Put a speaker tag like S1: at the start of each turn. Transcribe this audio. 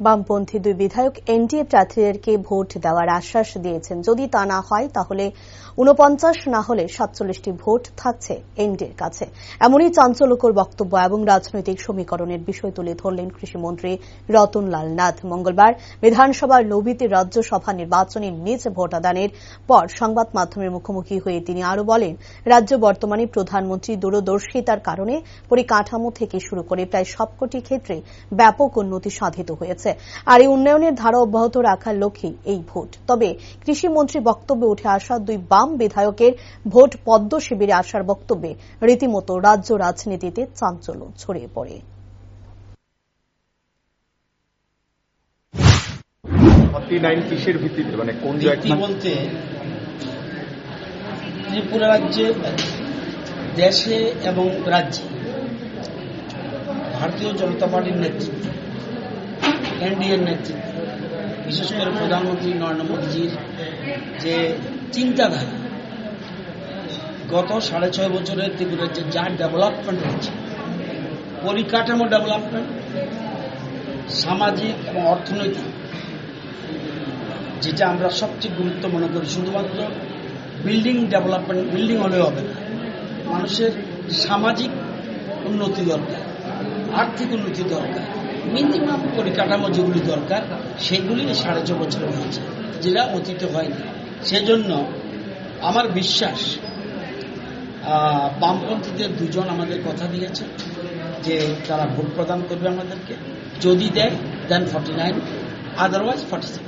S1: বামপন্থী দুই বিধায়ক এনডিএ প্রার্থীদেরকে ভোট দেওয়ার আশ্বাস দিয়েছেন। যদি তা না হয়, তাহলে উনপঞ্চাশ না হলে সাতচল্লিশটি ভোট থাকছে এনডিএর কাছে। এমনই চাঞ্চল্যকর বক্তব্য এবং রাজনৈতিক সমীকরণের বিষয় তুলে ধরলেন কৃষিমন্ত্রী রতনলাল নাথ। মঙ্গলবার বিধানসভার লবিতে রাজ্যসভা নির্বাচনে নিজ ভোটাদানের পর সংবাদ মাধ্যমের মুখোমুখি হয়ে তিনি আরও বলেন, রাজ্য বর্তমানে প্রধানমন্ত্রী দূরদর্শিতার কারণে পরিকাঠামো থেকে শুরু করে প্রায় সবকটি ক্ষেত্রে ব্যাপক উন্নতি সাধিত হয়েছে। আর এই উন্নয়নের ধারা অব্যাহত রাখার লক্ষ্যে এই ভোট। তবে কৃষিমন্ত্রী বক্তব্যে উঠে আসা দুই বাম বিধায়কের ভোট পদ্ম শিবিরে আসার বক্তব্যে রীতিমতো রাজ্য রাজনীতিতে চাঞ্চল্য ছড়িয়ে পড়ে।
S2: কিসের ভিত্তিতে? মানে কোন
S3: বলতে ত্রিপুরা রাজ্যে দেশে এবং রাজ্যে ভারতীয় জনতা পার্টির নেতৃত্ব এনডিএর নেতৃত্ব বিশেষ করে প্রধানমন্ত্রী নরেন্দ্র মোদীজির যে চিন্তাধারা, গত সাড়ে ছয় বছরের ত্রিপুরার যে যা ডেভেলপমেন্ট হয়েছে, পরিকাঠামো ডেভেলপমেন্ট সামাজিক এবং অর্থনৈতিক, যেটা আমরা সবচেয়ে গুরুত্ব মনে করি, শুধুমাত্র বিল্ডিং ডেভেলপমেন্ট বিল্ডিং হলেও হবে না। মানুষের সামাজিক উন্নতি দরকার আর্থিক উন্নতি দরকার মিনিমাম পরিকাঠামো যেগুলি দরকার, সেগুলি সাড়ে ছ বছর হয়েছে, যেটা অতীতে হয়নি। সেজন্য আমার বিশ্বাস বামপন্থীদের দুজন আমাদের কথা দিয়েছে, যে তারা ভোট প্রদান করবে আমাদেরকে, যদি দেয় then forty nine otherwise forty six